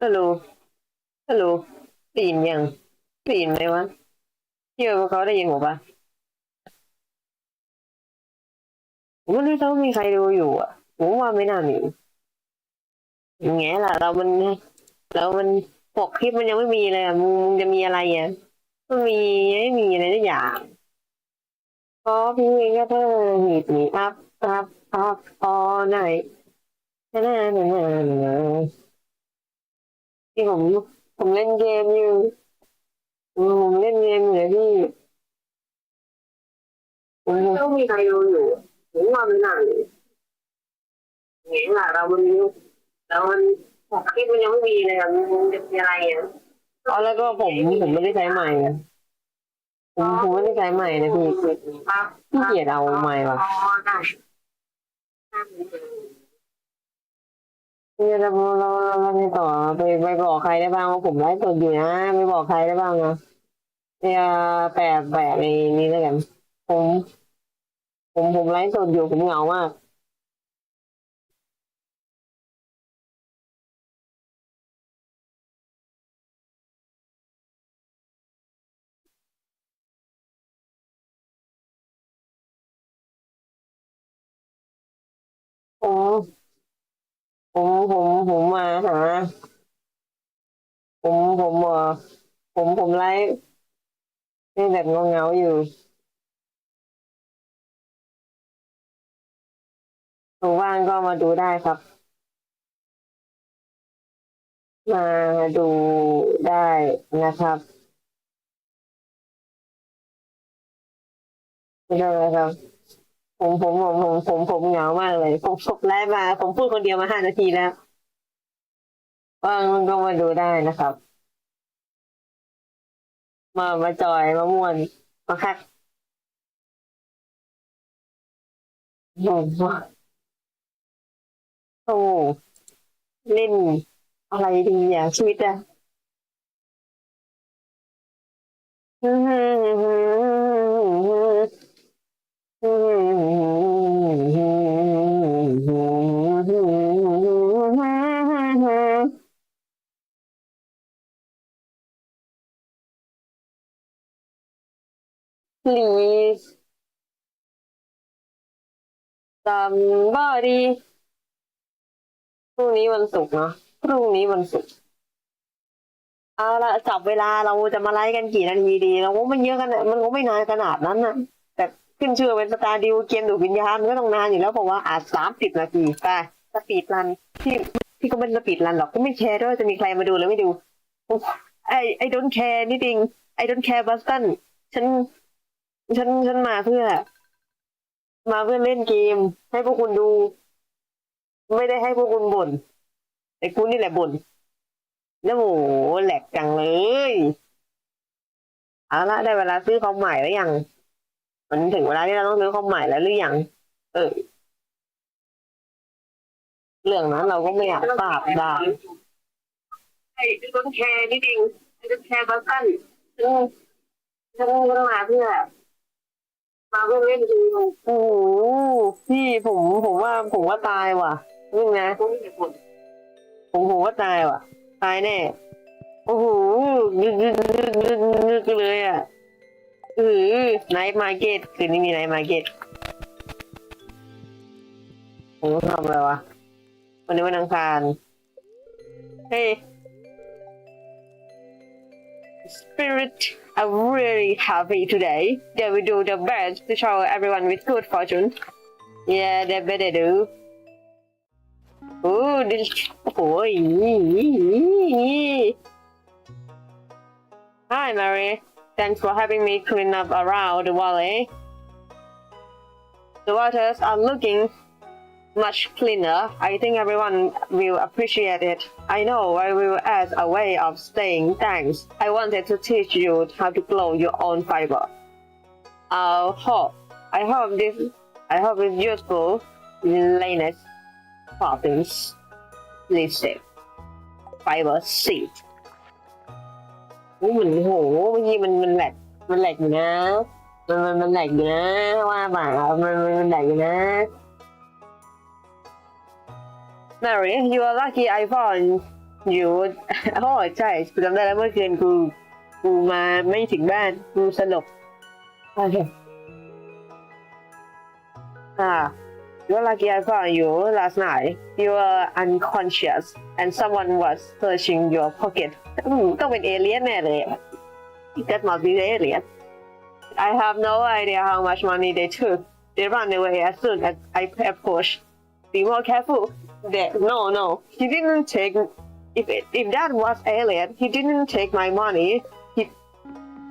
ฮัล โหลฮัลโหลได้ยินยังได้ยินไหมวะพี่ว่าเขาได้ยินผมปะผมไม่รู้ถ้ามีใครดูอยู่อะผมว่าไม่น่ามีอย่างเงี้ยล่ะ เรามันเรามันปกคลิปมันยังไม่มีเลยอะมึงจะมีอะไรอะมันมีไม่มีอะไรทุกอย่างเพราะพี่เองก็เพิ่มหีดมีอัพอัพอัพออไหนนั่นนั่นนั่นนั่นที่ผม ผมเล่นเกมอยู่ผมเล่นเกมอยู่เลยพี่ผมต้องมีใครดูอยู่ผมว่าไม่น่าเลยเห็นล่ะเรามันเรามันปกคลิปมันยังไม่มีเลยอะมันจะมีอะไรอะอ๋อแล้วก็ผมผมไม่ได้ใช้ใหม่อะผมผมไม่ได้ใช้ใหม่นะพี่พี่เกียดเอาใหม่ว่ะพี่ จะเราเราเราไปต่อไปไปบอกใครได้บ้างว่าผมไลฟ์สดอยู่นะไปบอกใครได้บ้างนะเนี่ยแปะแปะในนี้แล้วกัน ผม ผมผมไลฟ์สดอยู่ผมเหงามากผม ผมผมผมมาหาผมผมเออผมผมไลฟ์นี่แบบเงาๆอยู่ว่างก็มาดูได้ครับ มาดูได้นะครับไม่ได้ครับ ผมผมผมผมผมผมเหงามากเลย ผมผมไลฟ์มา ผมพูดคนเดียวมาห้านาทีแล้วว่างก็มาดูได้นะครับ มามาจอยมาม่วนมาคักผมว่าโอ้เล่นอะไรดีอะชีวิตอะลี ส somebody พรุ่งนี้วันศุกร์เนาะพรุ่งนี้วันศุกร์เอาละจับเวลาเราจะมาไลฟ์กันกี่นาทีดีเราก็ไม่เยอะกันมันก็ไม่นานขนาดนั้นนะแต่ขึ้นชื่อเป็นสตาร์ดิวเกมดูวิญญาณมันก็ต้องนานอยู่แล้วเพราะว่าอาจสามสิบนาทีไปสปีดรันที่ที่ก็เป็นสปีดรันหรอกก็ไม่แชร์ด้วยจะมีใครมาดูหรือไม่ดูไอไอ don't care นี่จริง I don't care บัสตันฉัน ฉันฉันมาเพื่อ มาเพื่อเล่นเกม ให้พวกคุณดู ไม่ได้ให้พวกคุณบ่นแต่คุณนี่แหละบ่นแล้วโหแหลกจังเลยเอาละได้เวลาซื้อคอมใหม่แล้วยังมันถึงเวลาที่เราต้องซื้อคอมใหม่แล้วหรือยังเออเรื่องนั้นเราก็ไม่อยากทราบได้ไอ้ต้นแคร์นี่จริงไอ้ต้นแคร์บัสตันฉันฉันมาเพื่อ มาเพื่อเล่นเกมโอ้โหพี่ผมผมว่าผมว่าตายว่ะนี่นะผมผมว่าตายว่ะ ตายแน่โอ้โหนึกนึกนึกนึกนึกเลยอะเออไนท์มาร์เก็ตคืนนี้มีไนท์มาร์เก็ตผมต้องทำอะไรวะวันนี้วันอังคารเฮ้ย Spirit I'm really happy today. They will do the best to show everyone with good fortune. Yeah, they better do. Oh, this. Oh, Hi, Mary. Thanks for having me clean up around the valley. The waters are looking much cleaner. I think everyone will appreciate it. I know I will add a way of saying thanks. I wanted to teach you how to glow your own fiber. I hope I hope this I hope it's useful in latest problems. Lipstick fiber seed อู้เหมือนโหเมื่อกี้มันมันแหลกมันแหลกอยู่นะ มันมันมันแหลกอยู่นะว่าเปล่ามันมันมันแหลกอยู่นะ Mary you are lucky I found you โอ้ใช่กูจำได้แล้วเมื่อคืนกู กูมาไม่ถึงบ้าน กูสลบโอเคอ่า You're lucky I found you last night. You were unconscious and someone was searching your pocket. ต้องเป็นเอเลี่ยนแน่เลย That must be the alien. I have no idea how much money they took. They ran away as soon as I approached. Be more careful. They, no, no. He didn't take. If if that was alien, he didn't take my money. He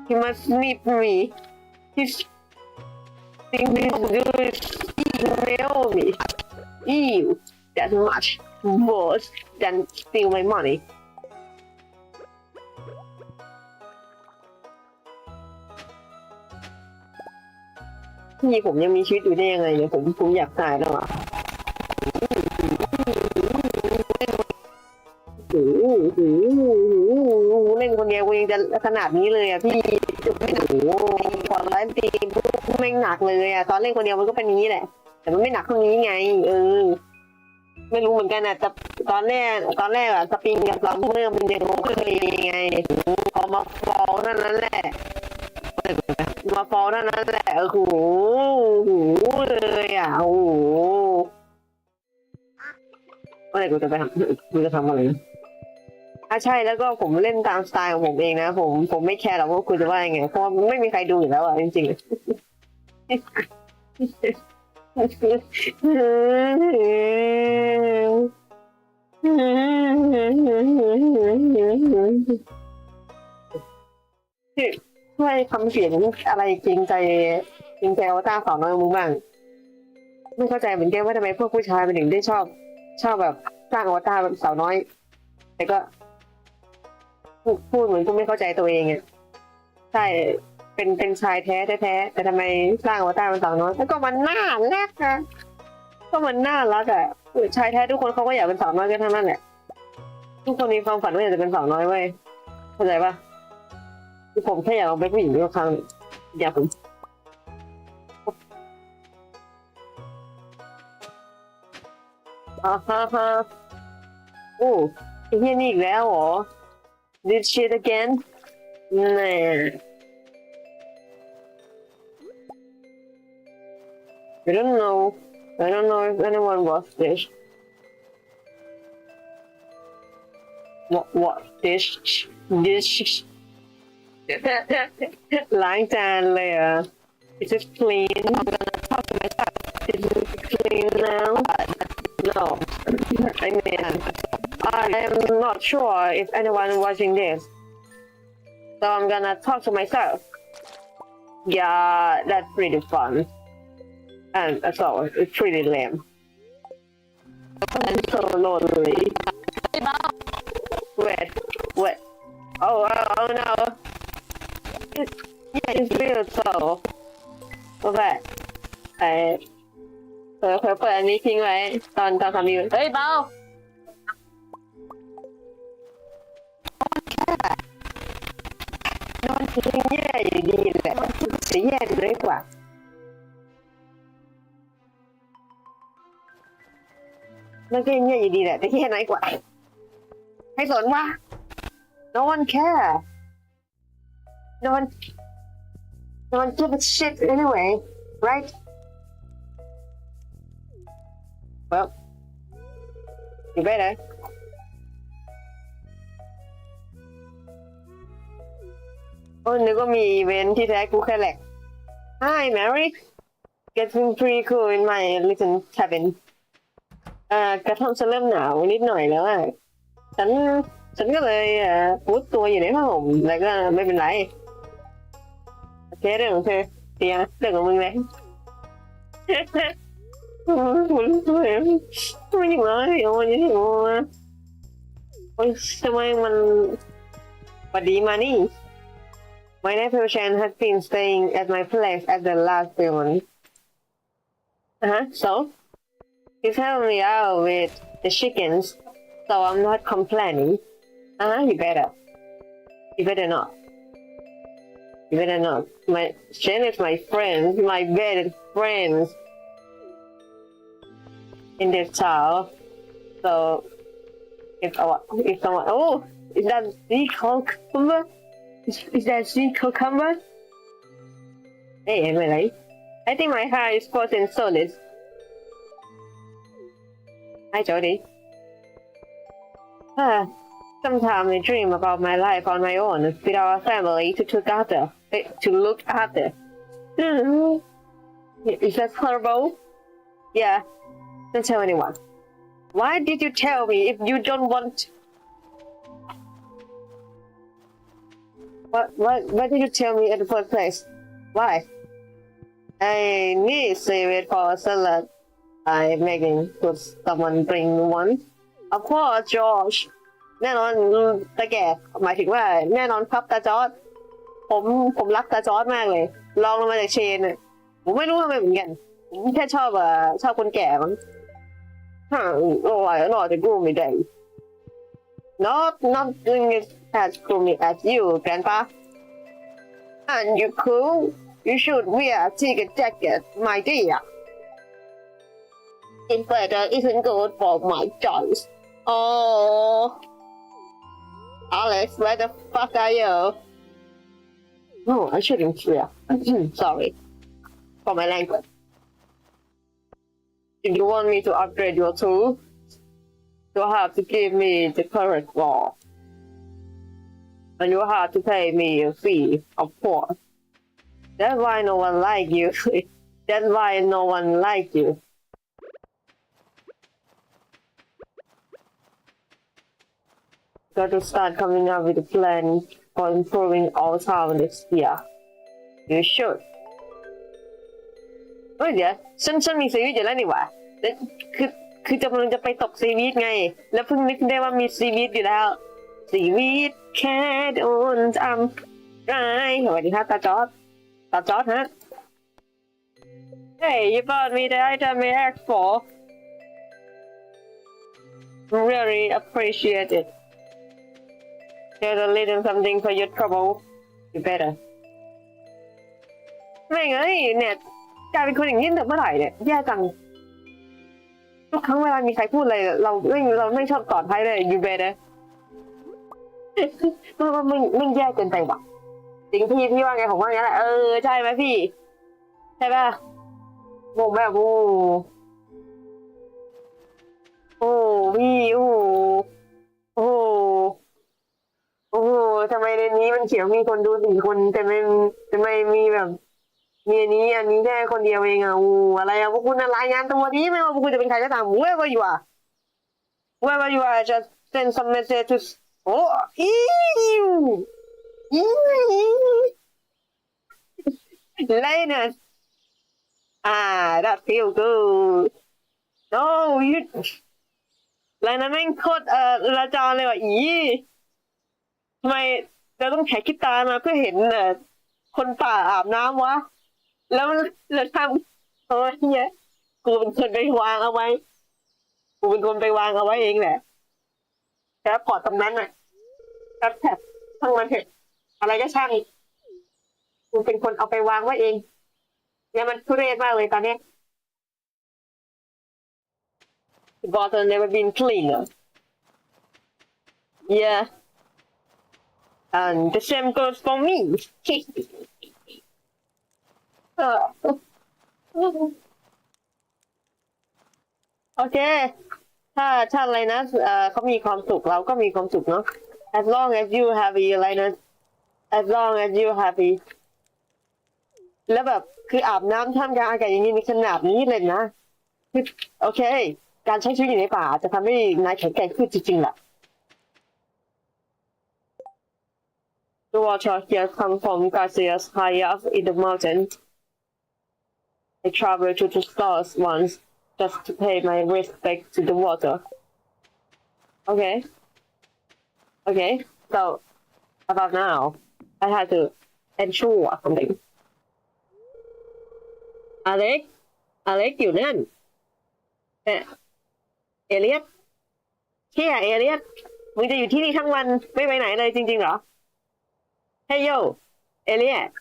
he must meet me. He's thing this dude is email me. Ew, that's much worse than steal my money. พี่ผมยังมีชีวิตอยู่ได้ยังไงเนี่ยผมผมอยากตายแล้วอะ โอ้โหโอ้โหเล่นคนเดียวกูยังจะขนาดนี้เลยอะพี่โอ้โหพอไลฟ์ตีปุ๊บแม่หนักเลยอะตอนเล่นคนเดียวมันก็เป็นนี้แหละ แต่มันไม่หนักเท่านี้ไง เออ ไม่รู้เหมือนกันอะแต่ตอนแรกตอนแรกอะสปริงกับซัมเมอร์มันยังโอเคไงพอมาฟอลเท่านั้นแหละมาฟอลเท่านั้นแหละโอ้โหโอ้โหเลยอะโอ้โหเมื่อไรกูจะไปทำกูจะทำอะไร อะใช่แล้วก็ผมเล่นตามสไตล์ของผมเองนะ ผมผมไม่แคร์หรอกว่าคุณจะว่ายังไงเพราะไม่มีใครดูอยู่แล้วอะจริงๆช่วยทำเสียงอะไรจริงใจจริงใจอวตารสาวน้อยมึงบ้างไม่เข้าใจเหมือนกันว่าทำไมพวกผู้ชายมันถึงได้ชอบ ชอบแบบสร้างอวตารแบบสาวน้อยแต่ก็ พูดพูดเหมือนกูไม่เข้าใจตัวเองอะใช่ เป็นเป็นชายแท้แท้แต่ทำไมสร้างอวตาเป็นสาวน้อยแล้วก็มันน่ารักอะก็มันน่ารักอะเออชายแท้ทุกคนเขาก็อยากเป็นสาวน้อยกันทั้งนั้นแหละทุกคนมีความฝันว่าอยากจะเป็นสาวน้อยเว้ยเข้าใจปะคือผมแค่อยากลองเป็นผู้หญิงด้วยครั้งอยากผมอ่าฮะฮะโอ้ไอ้เฮียนี่อีกแล้วเหรอ Did shit again? Nah. I don't know. I don't know if anyone watched this. What? What? This? This? Lying down layer. Is it clean? I'm gonna talk to myself. Is it clean now? No. I mean. I am not sure if anyone watching this. So I'm gonna talk to myself. Yeah, that's pretty fun. And that's all. It's pretty lame. And so lonely. Wait, wait. Oh, oh, oh no. Yeah, it feels so. โอเคไอเออเผื่อเปิดอันนี้ทิ้งไว้ ตอนตอนทำอยู่เฮ้ยเบา โดนทิ้งแย่อยู่ดีแหละจะแย่น้อยกว่ามันก็ยังแย่อยู่ดีแหละแต่แย่น้อยกว่าให้สนว่า no one care no one no one give a shit anyway right well you better โอ้นึกว่ามีอีเวนท์ที่แท้กูแค่แหลก Hi Mary getting pretty cool in my little cabin เอ่อกระท่อมฉันเริ่มหนาวนิดหน่อยแล้วอะฉันฉันก็เลยเอ่อมุดตัวอยู่ในผ้าห่มแล้วก็ไม่เป็นไรโอเคเรื่องของเธอเตียเรื่องของมึงเลยม่ไม่ถึงแล้วยววันนี้ถึงแล้วโอ้ยทำไมมันสวัสดีมานี่ My nephew Shan has been staying at my place at the last few months. Uh-huh, so? He's helping me out with the chickens, so I'm not complaining. Uh-huh, you better. You better not. You better not. My Shan is my friend, my best friend in this town. So if someone, if someone, oh, is that the cucumber? Is, is that the cucumber? Hey, Emily. I think my hair is frozen solid. Hi, Jody. Ah, sometimes I dream about my life on my own without a family to look after. eh, To look after. Hmm. Is that horrible? Yeah. Don't tell anyone. Why did you tell me if you don't want? What? What? Why did you tell me in the first place? Why? I need save it for a salad. I'm making. Could someone bring one? Of course, George. แน่นอนตาแก่หมายถึงว่า แน่นอนครับตาจอร์ดผมผมรักตาจอร์ดมากเลย ลองลงมาจากเชนน่ะผมไม่รู้ทำไมเหมือนกันผมแค่ชอบอะชอบคนแก่มั้ง Huh, oh, I not the gloomy day. Not, not doing it as gloomy as you, Grandpa. And you cool? You should wear a ticket jacket, my dear. It better isn't good for my choice. Oh. Alex, where the fuck are you? Oh, I shouldn't swear. Sorry. For my language. If you want me to upgrade your tool, you'll have to give me the correct wall. And you have to pay me a fee, of course. That's why no one like you. That's why no one like you. Got to start coming up with a plan for improving our town this year. You should. เฮ้ยเดี๋ยวฉันฉันมีซีวิตอยู่แล้วนี่หว่าแล้วคือคือกำลังจะไปตกซีวิตไง แล้วเพิ่งนึกได้ว่ามีซีวิตอยู่แล้ว ซีวิตแค่โดนจำร้ายสวัสดีครับตาจอดตาจอดฮะ Hey you bought me the item I asked for really appreciate it Here's a little something for your trouble you better ไม่ไงเนี่ยกลายเป็นคนอย่างนี้ตั้งแต่เมื่อไหร่เนี่ยแย่จัง ทุกครั้งเวลามีใครพูดอะไรเราไม่เราไม่ชอบตอบท้ายเลย you better มันมันมันมันแย่เกินไปว่ะจริงพี่พี่ว่าไงผมว่างั้นแหละเออใช่ไหมพี่ ใช่ป่ะผมแบบโอ้โอ้พี่โอ้โอ้โอ้ทำไมในนี้มันเขียวมีคนดูสี่คนแต่ไม่แต่ไม่มีแบบมีอันนี้อันนี้แค่คนเดียวเองอะอู้อะไรอะพวกคุณน่ะรายงานตัวนี้ไม่ว่าพวกคุณจะเป็นใครก็ตาม whoever you are whoever you are just send some message to oh ew Linus ah that feel good no you ไรนั้นแม่งโคตรเอ่อละจอนเลยว่ะอีทำไมเราต้องแขกคิดตามาเพื่อเห็นเอ่อคนป่าอาบน้ำวะ แล้วเราทำโอ้ยเนี่ยกูเป็นคนไปวางเอาไว้ กูเป็นคนไปวางเอาไว้เองแหละ แค่พอร์ตตรงนั้นน่ะแค่แท็บช่างมันเถอะอะไรก็ช่างกูเป็นคนเอาไปวางไว้เองเนี่ยมันทุเรศมากเลยตอนนี้ย The bottle never been cleaner. Yeah. And the same goes for me. เออโอเค ถ้าถ้าอะไรนะเอ่อเขามีความสุขเราก็มีความสุขเนาะ as long as you happy อะไรนะ as long as you happy แล้วแบบคืออาบน้ำท่ามกลางอากาศอย่างนี้ในขนาดนี้เลยนะคือโอเค การใช้ชีวิตอยู่ในป่า จะทำให้นายแข็งแกร่งขึ้นจริงๆแหละ The water here come from glaciers high up in the mountain. I traveled to the stars once, just to pay my respect to the water. Okay. Okay. So about now, I had to ensure something. Alex, Alex อยู่นั่นเอะเอเลียสเฮียเอเลียสมึงจะอยู่ที่นี่ทั้งวันไม่ไปไหนเลยจริงๆเหรอ Hey yo เอเลียส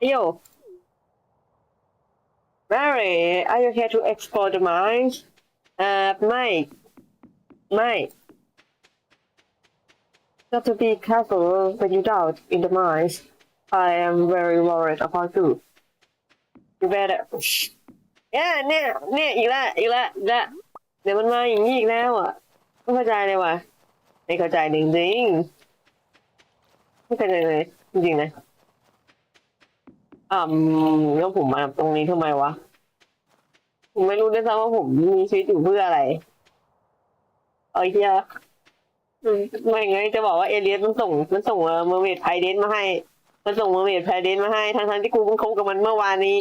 Hey yo Mary, are you here to explore the mines? Uh, mate, mate. Got to be careful when you doubt in the mines. I am very worried about you. You better... Yeah, เนี่ยเนี่ยอีกแล้วอีกแล้วอีกแล้วเดี๋ยวมันมาอย่างนี้อีกแล้วอ่ะไม่เข้าใจเลยว่ะไม่เข้าใจจริงๆไม่เข้าใจเลยจริงๆนะ อ่าแล้วผมมาตรงนี้ทำไมวะ ผมไม่รู้ด้วยซ้ำว่าผมมีชีวิตอยู่เพื่ออะไร เอาเฮียไม่ไงจะบอกว่าเอเลียสมันส่ง มันส่งเมอร์เมดไพเดนมาให้ มันส่งเมอร์เมดไพเดนมาให้ทั้งๆที่กูเพิ่งคบกับมันเมื่อวานนี้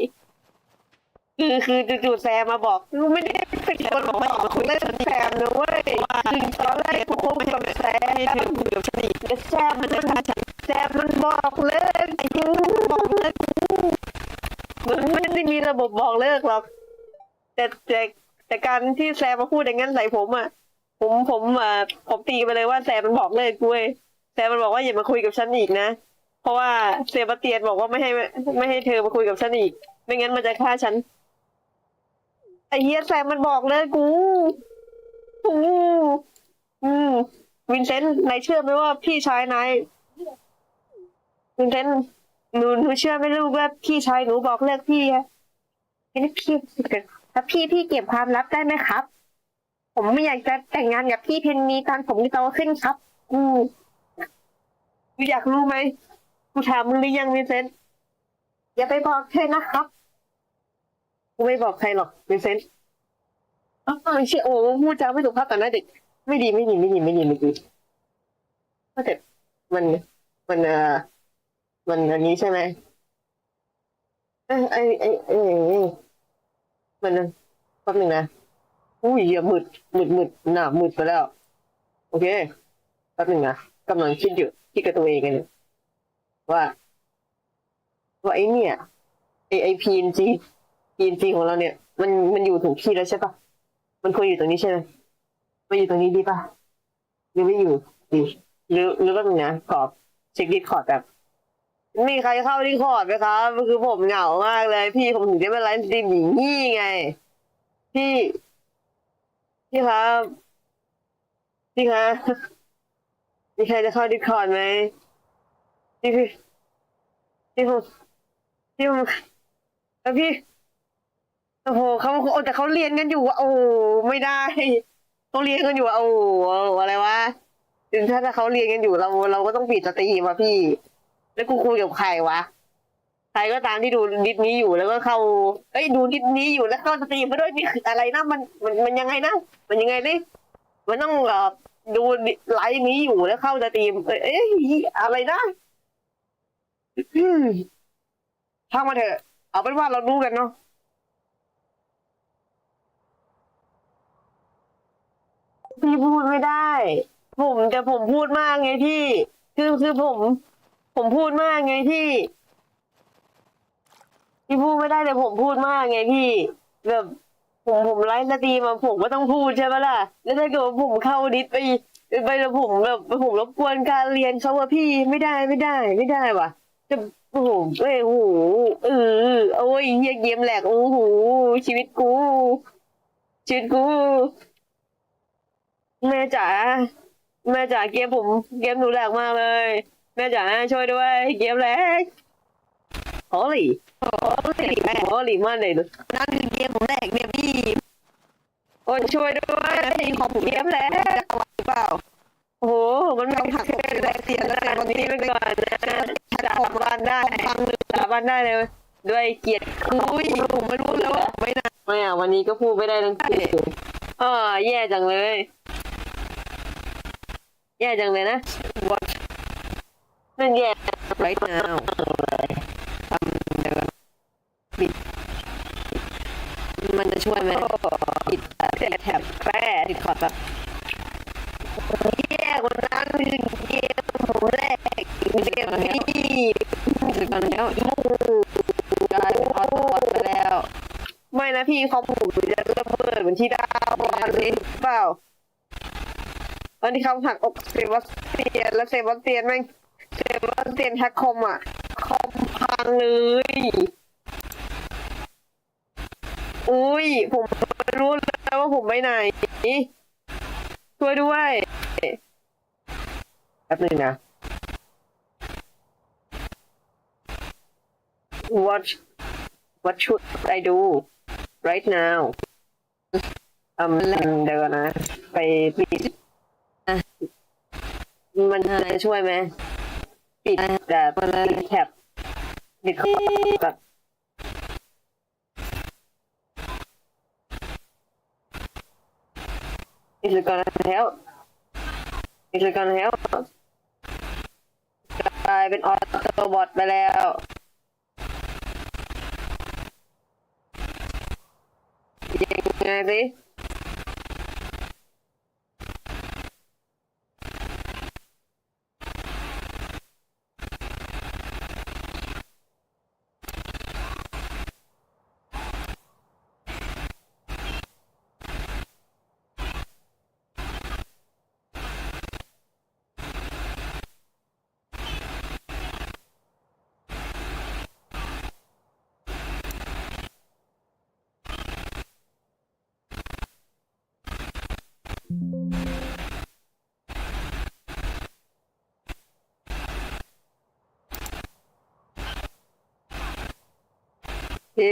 คือคือจู่ๆแซมมาบอกกูไม่ได้เป็นคนบอกมาคุยเล่นกับแซมนะเว้ยคือตอนแรกกูคบกับแซมให้เธอคุยกับฉันอีกแต่แซมมันจะพาฉันแซมมันบอกเลิกไอ้ยูบอกเลิกมันไม่ได้มีระบบบอกเลิกหรอกแต่แต่แต่การที่แซมมาพูดอย่างนั้นใส่ผมอะผมผมอ่าผมตีไปเลยว่าแซมมันบอกเลิกกูเว้ยแซมมันบอกว่าอย่ามาคุยกับฉันอีกนะเพราะว่าเซบาเตียนบอกว่าไม่ให้ไม่ให้เธอมาคุยกับฉันอีก ไม่งั้นมันจะฆ่าฉัน ไอ้เฮียแซมมันบอกเลยกูอืมอืมวินเซนต์นายเชื่อไหมว่าพี่ชายนายวินเซนต์หนูหนูเชื่อไหมลูกว่าพี่ชายหนูบอกเลิกพี่อะนี่พี่ถ้าพี่พี่เก็บความลับได้ไหมครับ ผมไม่อยากจะแต่งงานกับพี่เพนนีตอนผมโตขึ้นครับ อืมกูอยากรู้ไหมกูถามมึงหรือยังวินเซนต์อย่าไปบอกเธอนะครับ กูไม่บอกใครหรอกวินเซนต์อ๋อไม่ใช่โอ้พูดจาไม่ถูกภาพต่อหน้าเด็ก ไม่ดีไม่ดีไม่ดีไม่ดีไม่ดีก็แต่มันมันเอ่อมันอันนี้ใช่ไหมเอ้ไอไอไอไอ้มันแป๊บหนึ่งนะอุ้ยอย่ามืดมืดมืดหน้ามืดไปแล้ว โอเคแป๊บหนึ่งนะกำลังคิดอยู่คิดกับตัวเองกันอยู่ว่าว่าไอเนี่ยไอไอพีนจี PNG ของเราเนี่ย มันมันอยู่ถูกที่แล้วใช่ปะมันควรอยู่ตรงนี้ใช่ไหมมันอยู่ตรงนี้ดีปะหรือไม่อยู่ดีหรือหรือว่าตรงนี้ขอบเช็คดิสคอร์ดแบบมีใครเข้าดิสคอร์ดไหมครับคือผมเหงามากเลย พี่ผมถึงได้มาไลฟ์สตรีมอย่างนี้ไง พี่ พี่ครับพี่ครับมีใครจะเข้าดิสคอร์ดไหมพี่พี่พี่ผมพี่ผมแล้วพี่ โอ้โหเขาโอ้แต่เขาเรียนกันอยู่อะโอ้โหไม่ได้เขาเรียนกันอยู่อะโอ้โหอะไรวะถึงถ้าถ้าเขาเรียนกันอยู่เราเราก็ต้องปิดสตรีมอะพี่ แล้วกูคุยกับใครวะใครก็ตามที่ดูดิสนี้อยู่แล้วก็เข้าเอ้ยดูดิสนี้อยู่แล้วเข้าสตรีมมาด้วยนี่คืออะไรนะมันมันมันยังไงนะมันยังไงนี่มันต้องเอ่อดูไลฟ์นี้อยู่แล้วเข้าสตรีมเอ้ยเอ้ยอะไรนะช่างมาเถอะ เอาเป็นว่าเรารู้กันเนาะ พี่พูดไม่ได้ ผมแต่ผมพูดมากไงพี่ คือคือผม ผมพูดมากไงพี่ พี่พูดไม่ได้แต่ผมพูดมากไงพี่ แบบผมผมไลฟ์สตรีมาผมก็ต้องพูดใช่ไหมล่ะ แล้วถ้าเกิดว่าผมเข้าดิสไปไปแล้วผมแบบผมรบกวนการเรียนเขาว่าพี่ไม่ได้ไม่ได้ ไม่ได้ว่ะจะโอ้โหเอ้โอ้โหเออโอ้ยเฮียเกมแหลกโอ้โหชีวิตกูชีวิตกู แม่จ๋าแม่จ๋าเกมผมเกมหนูแหลกมากเลย แม่จ๋าช่วยด้วย เกมแหลกโอลี่โอลี่แม่โอลี่มากเลยนั่นคือเกมผมแหลกเนี่ยพี่โอ้ยช่วยด้วยของเกมแหลกเปล่าโอ้โหมันไม่หักเลยแหลกเสียงแต่วันนี้ไปก่อนนะฉันออกบ้านได้ฟังสาบานได้เลย ด้วยเกียรติอุ้ยผมไม่รู้แล้วว่าไม่นะไม่อะวันนี้ก็พูดไม่ได้ทั้งคู่เออแย่จังเลย แย่จังเลยนะ What นั่นแย่ right now ทำเดี๋ยวปิดมันจะช่วยไหมติดติดแถบแป้ติดขอดแบบแย่กว่านั้นคือเกมผมแรกเกมนี้ติดก่อนแล้วกลายเป็นออโต้บอทไปแล้ว ไม่นะพี่เขาผมจะระเบิดเหมือนที่ดาวบอลหรือเปล่า ตอนที่เขาหักอกเซบาสเตียนแล้วเซบาสเตียนแม่งเซบาสเตียนแฮกคอมอะคอมพังเลย อุ้ยผมไม่รู้แล้วว่าผมไปไหน ช่วยด้วยแป๊บนึงนะ what what should I do right now อืมเดี๋ยวก่อนนะ ไปปิด มันจะช่วยไหมปิดแต่ปิดแท็บปิดแบบอีกเลยก่อนแล้วอีกเลยก่อนแล้วกลายเป็นออโตบอทไปแล้วยังไงสิ พิ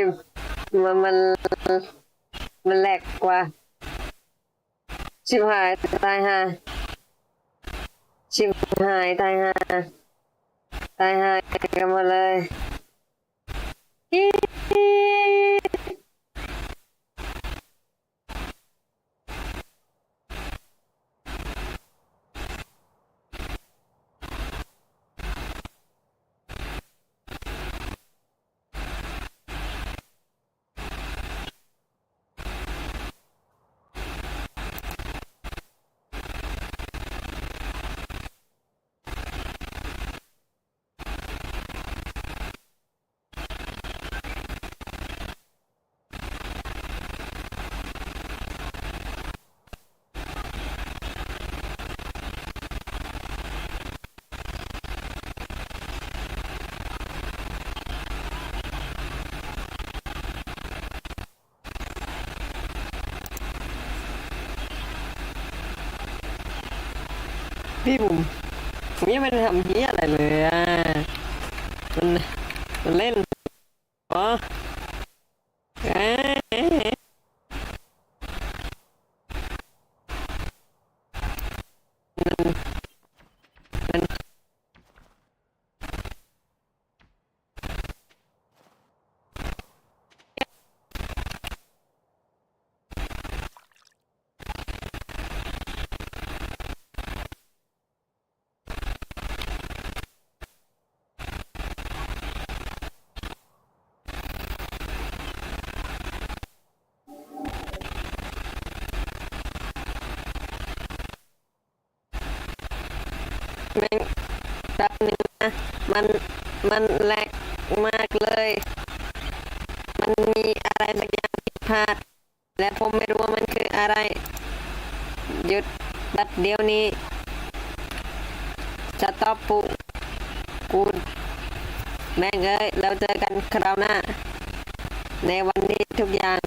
มมันมันมันแหลกกว่า ชิบหายตายห่าชิบหายตายห่าตายห่ากันหมดเลยอี๊ด พี่บุ๋มผมยังไม่ได้ทำเฮียอะไรเลยอะมันมันเล่นอ๋อเอ๊ะแม่งแป๊บนึงนะ มันมันแหลกมากเลย มันมีอะไรสักอย่างผิดพลาด และผมไม่รู้ว่ามันคืออะไร หยุดบัดเดี๋ยวนี้จะตอบปุกูแม่งเอ้ยเราเจอกันคราวหน้า ในวันนี้ทุกอย่าง